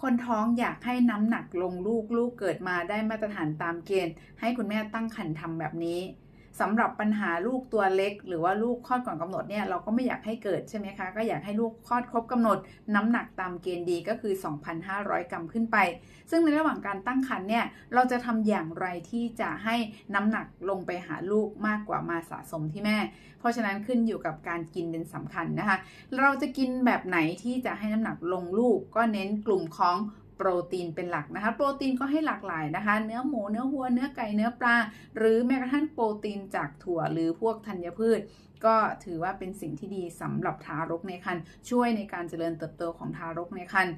คนท้องอยากให้น้ำหนักลงลูกลูกเกิดมาได้มาตรฐานตามเกณฑ์ ให้คุณแม่ตั้งครรภ์ทำแบบนี้ สำหรับปัญหาลูกตัวเล็ก หรือว่าลูกคลอดก่อนกำหนดเนี่ยเราก็ไม่อยากให้เกิดใช่ไหมคะก็อยากให้ลูกคลอดครบกำหนด น้ำหนักตามเกณฑ์ดีก็คือ 2,500 กรัมขึ้นไป ซึ่งในระหว่างการตั้งครรภ์เนี่ยเราจะทำอย่างไรที่จะให้น้ำหนักลงไปหาลูกมากกว่ามาสะสมที่แม่ เพราะฉะนั้นขึ้นอยู่กับการกินเป็นสำคัญนะคะ เราจะกินแบบไหนที่จะให้น้ำหนักลงลูกก็เน้นกลุ่มของ โปรตีนเป็นหลักนะคะ โปรตีนก็ให้หลากหลายนะคะ เนื้อหมูเนื้อวัวเนื้อไก่เนื้อปลา หรือแม้กระทั่งโปรตีนจากถั่วหรือพวกธัญพืช ก็ถือว่าเป็นสิ่งที่ดีสำหรับทารกในครรภ์ช่วยในการเจริญเติบโตของทารกในครรภ์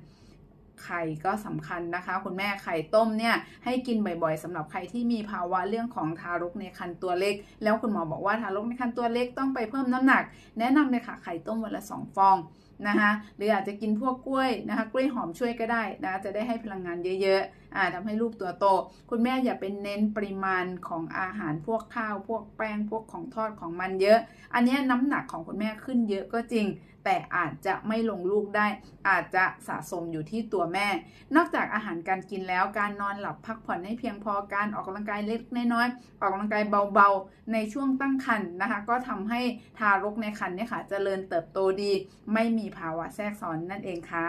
ไข่ก็สำคัญนะคะ คุณแม่ไข่ต้มเนี่ยให้กินบ่อยๆสำหรับใครที่มีภาวะเรื่องของทารกในครรภ์ตัวเล็ก แล้วคุณหมอบอกว่าทารกในครรภ์ตัวเล็กต้องไปเพิ่มน้ำหนัก แนะนำเลยค่ะไข่ต้มวันละ 2 ฟอง นะคะหรืออาจจะกินพวกกล้วยนะคะกล้วยหอมช่วยก็ได้นะจะได้ให้พลังงานเยอะๆอ่าทำให้ลูกตัวโต คุณแม่อย่าเป็นเน้นปริมาณของอาหารพวกข้าว พวกแป้งพวกของทอดของมันเยอะ อันนี้น้ำหนักของคุณแม่ขึ้นเยอะก็จริง แต่อาจจะไม่ลงลูกได้ อาจจะสะสมอยู่ที่ตัวแม่ นอกจากอาหารการกินแล้วการนอนหลับพักผ่อนให้เพียงพอการออกกำลังกายเล็กน้อยๆออกกำลังกายเบาๆ ในช่วงตั้งครรภ์นะคะ ก็ทำให้ทารกในครรภ์เนี่ยค่ะเจริญเติบโตดี ไม่มีภาวะแทรกซ้อนนั่นเองค่ะ